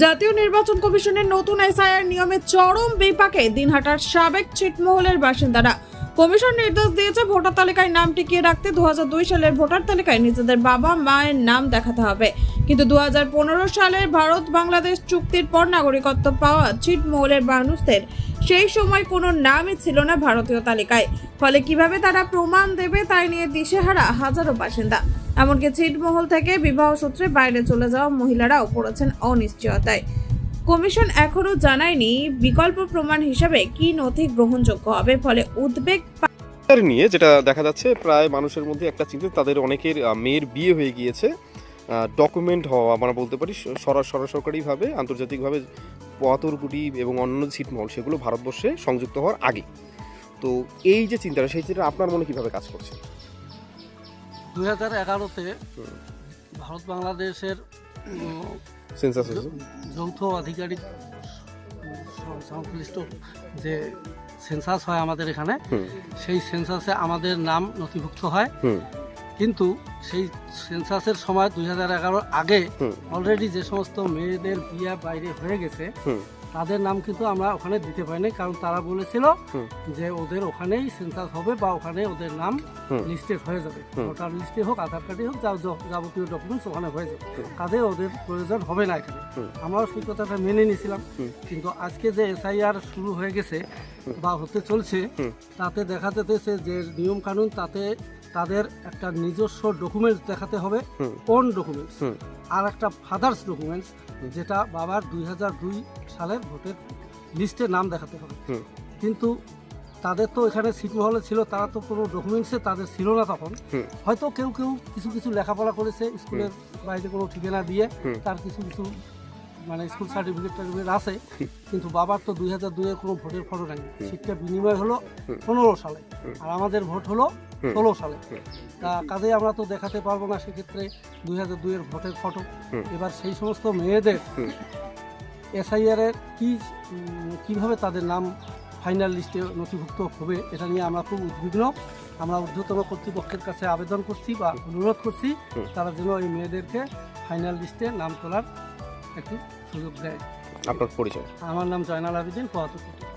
জাতীয় নির্বাচন কমিশনের নতুন এসআইআর নিয়মে চরম বিপাকে দিনহাটার সাবেক ছিটমহলের বাসিন্দারা। কমিশন নির্দেশ দিয়েছে ভোটার তালিকায় নাম টিকিয়ে রাখতে। দু হাজার দুই সালের ভোটার তালিকায় নিজেদের বাবা, মায়ের নাম দেখাতে হবে। কিন্তু দু সালের ভারত বাংলাদেশ চুক্তির পর নাগরিকত্ব পাওয়া ছিটমহলের মানুষদের সেই সময় কোনো নামই ছিল না ভারতীয় তালিকায়। ফলে কীভাবে তারা প্রমাণ দেবে তাই নিয়ে দিশেহারা হাজারো বাসিন্দা। এমনকি ছিটমহল থেকে বিবাহ সূত্রে বাইরে চলে যাওয়া মহিলারাও পড়েছেন অনিশ্চয়তায়। কমিশন এখনও জানায়নি বিকল্প প্রমাণ হিসাবে কি নথি গ্রহণযোগ্য হবে, ফলে উদ্বেগ নিয়ে যেটা দেখা যাচ্ছে, প্রায় মানুষের মধ্যে একটা চিন্তা, তাদের অনেকের মেয়ের বিয়ে হয়ে গিয়েছে। ডকুমেন্ট হওয়া আমরা বলতে পারি, স- সরা সরকারিভাবে আন্তর্জাতিকভাবে পঁয়াত্তরগুটি এবং অন্যান্য ছিটমহল, সেগুলো ভারতবর্ষে সংযুক্ত হওয়ার আগে। তো এই যে চিন্তাটা, সেই চিন্তাটা আপনার মনে কীভাবে কাজ করছে? দুই হাজার এগারোতে ভারত বাংলাদেশের সেন্সাস যৌথ আধিকারিক সংশ্লিষ্ট যে সেন্সাস হয় আমাদের এখানে সেই সেন্সাসে আমাদের নাম নথিভুক্ত হয়। কিন্তু সেই সেন্সাসের সময় দুই হাজার আগে অলরেডি যে সমস্ত মেয়েদের বিয়ে বাইরে হয়ে গেছে তাদের নাম কিন্তু আমরা ওখানে দিতে পারিনি কারণ তারা বলেছিল যে ওদের ওখানেই সেন্সাস হবে বা ওখানে ওদের নাম। লিস্টেড হয়ে যাবে। ভোটার লিস্টে হোক আধার কার্ডে হোক যা- যাবতীয় ডকুমেন্টস ওখানে হয়ে যাবে। কাজে ওদের প্রয়োজন হবে না এখানে। আমরাও সেই কথাটা মেনে নিয়েছিলাম। কিন্তু আজকে যে এসআইআর শুরু হয়ে গেছে বা হতে চলছে তাতে দেখা যেতেছে যে নিয়ম কানুন তাতে তাদের একটা নিজস্ব ডকুমেন্টস দেখাতে হবে। কোন ডকুমেন্টস আর একটা ফাদার্স ডকুমেন্টস যেটা বাবার দুই দুই সালের ভোটের লিস্টে নাম দেখাতে হবে। কিন্তু তাদের তো এখানে ছিটমহলে ছিল তারা তো কোনো ডকুমেন্টসে তাদের ছিল না তখন। হয়তো কেউ কেউ কিছু কিছু লেখাপড়া করেছে স্কুলের বাইরে কোনো ঠিকানা দিয়ে তার কিছু কিছু মানে স্কুল সার্টিফিকেট টার্টিফিকেট আছে, কিন্তু বাবার তো দুই হাজার দুইয়ের কোনো ভোটের ফটো নাই। সিটটা বিনিময় হলো পনেরো সালে, আর আমাদের ভোট হলো ষোলো সালে। তা কাজেই আমরা তো দেখাতে পারব না সেক্ষেত্রে দুই হাজার দুইয়ের ভোটের ফটো। এবার সেই সমস্ত মেয়েদের হুম। এসআইআর এর কি কীভাবে তাদের নাম ফাইনাল লিস্টে নথিভুক্ত হবে এটা নিয়ে আমরা খুব উদ্বিগ্ন। আমরা ঊর্ধ্বতন কর্তৃপক্ষের কাছে আবেদন করছি বা অনুরোধ করছি, তারা যেন এই মেয়েদেরকে ফাইনাল লিস্টে নাম তোলার একটি সুযোগ দেয়। আপনার পরিচয়। আমার নাম জয়নাল আবেদিন পহাতুপুর